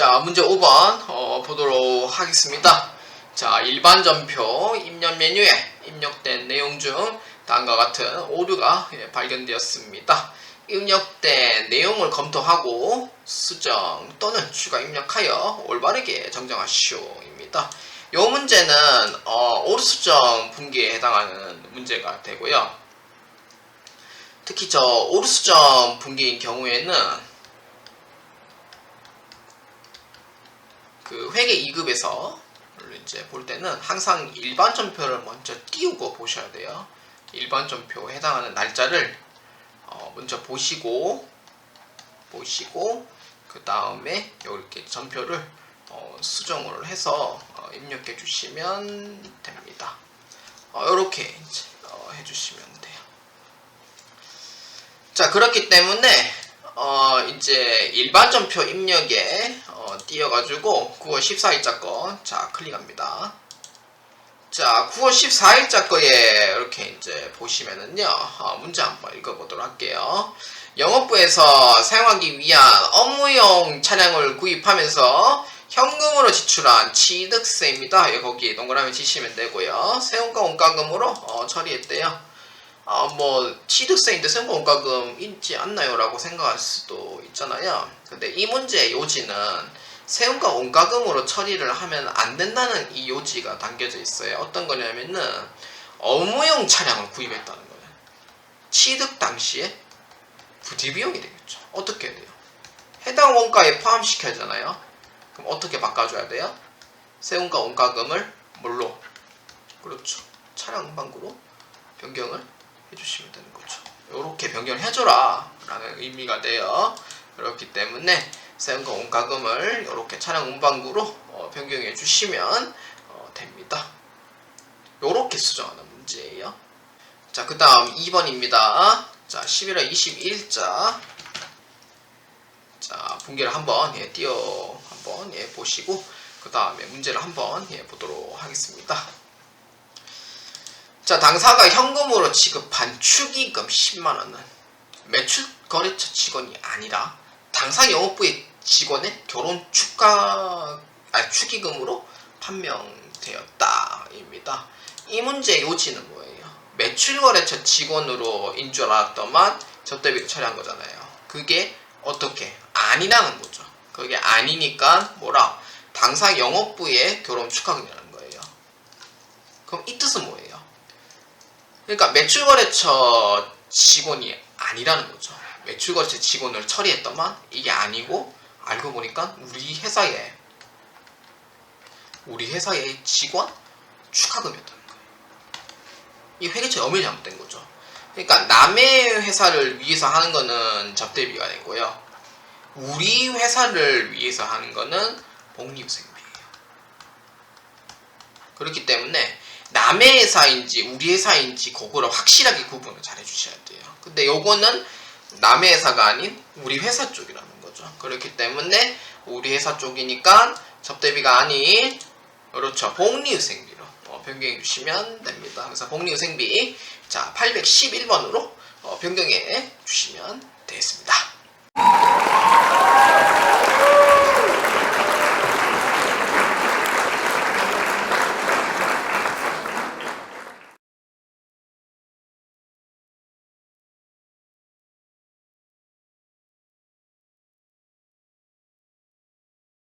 자, 문제 5번 어, 보도록 하겠습니다. 자, 일반 전표 입력 메뉴에 입력된 내용 중 다음과 같은 오류가 예, 발견되었습니다. 입력된 내용을 검토하고 수정 또는 추가 입력하여 올바르게 정정하시오입니다. 이 문제는 어, 오류 수정 분기에 해당하는 문제가 되고요. 특히 저 오류 수정 분기인 경우에는 그 회계 2급에서 이제 볼 때는 항상 일반 전표를 먼저 띄우고 보셔야 돼요. 일반 전표에 해당하는 날짜를 어, 먼저 보시고 보시고 그 다음에 이렇게 전표를 어, 수정을 해서 어, 입력해 주시면 됩니다. 이렇게 이제 어, 해주시면 돼요. 자 그렇기 때문에 어, 이제 일반 전표 입력에 어, 띄어가지고 9월 14일자 거, 자, 클릭합니다. 자, 9월 14일자 거에 이렇게 이제 보시면은요, 어, 문제 한번 읽어보도록 할게요. 영업부에서 사용하기 위한 업무용 차량을 구입하면서 현금으로 지출한 취득세입니다. 예, 거기 동그라미 치시면 되고요. 세금과 원가금으로 어, 처리했대요. 아, 뭐, 취득세인데 세금 원가금 있지 않나요? 라고 생각할 수도 있잖아요. 근데 이 문제의 요지는 세금과 원가금으로 처리를 하면 안 된다는 이 요지가 담겨져 있어요. 어떤 거냐면은 업무용 차량을 구입했다는 거예요. 취득 당시에 부지 비용이 되겠죠. 어떻게 해야 돼요? 해당 원가에 포함시켜야 되잖아요. 그럼 어떻게 바꿔줘야 돼요? 세금과 원가금을 뭘로? 그렇죠. 차량 운반구로 변경을 해주시면 되는 거죠. 이렇게 변경을 해줘라 라는 의미가 돼요. 그렇기 때문에 세금과 원가금을 이렇게 차량 운반구로 어, 변경해 주시면 어, 됩니다. 이렇게 수정하는 문제예요. 자, 그 다음 2번입니다. 자, 11월 22일자. 자, 분기를 한번 예, 띄어 한번 예, 보시고 그 다음에 문제를 한번 예, 보도록 하겠습니다. 자, 당사가 현금으로 지급한 축의금 10만원은 매출 거래처 직원이 아니라 당사 영업부의 직원의 결혼 축가, 아니, 축의금으로 판명되었다입니다. 이 문제의 요지는 뭐예요? 매출 거래처 직원으로 인 줄 알았더만 접대비를 처리한 거잖아요. 그게 어떻게? 아니라는 거죠. 그게 아니니까 뭐라? 당사 영업부의 결혼 축하금이라는 거예요. 그럼 이 뜻은 뭐예요? 그러니까 매출거래처 직원이 아니라는 거죠. 매출 거래처 직원을 처리했더만 이게 아니고 알고 보니까 우리 회사에 우리 회사의 직원 축하금이었다는 거예요. 이 회계처 엄연히 잘못된 거죠. 그러니까 남의 회사를 위해서 하는 거는 접대비가 되고요. 우리 회사를 위해서 하는 거는 복리후생비예요. 그렇기 때문에 남의 회사인지 우리 회사인지 그거를 확실하게 구분을 잘 해주셔야 돼요. 근데 요거는 남의 회사가 아닌 우리 회사 쪽이라는 거죠. 그렇기 때문에 우리 회사 쪽이니까 접대비가 아닌 그렇죠. 복리후생비로 어, 변경해 주시면 됩니다. 그래서 복리후생비 자 811번으로 어, 변경해 주시면 되겠습니다.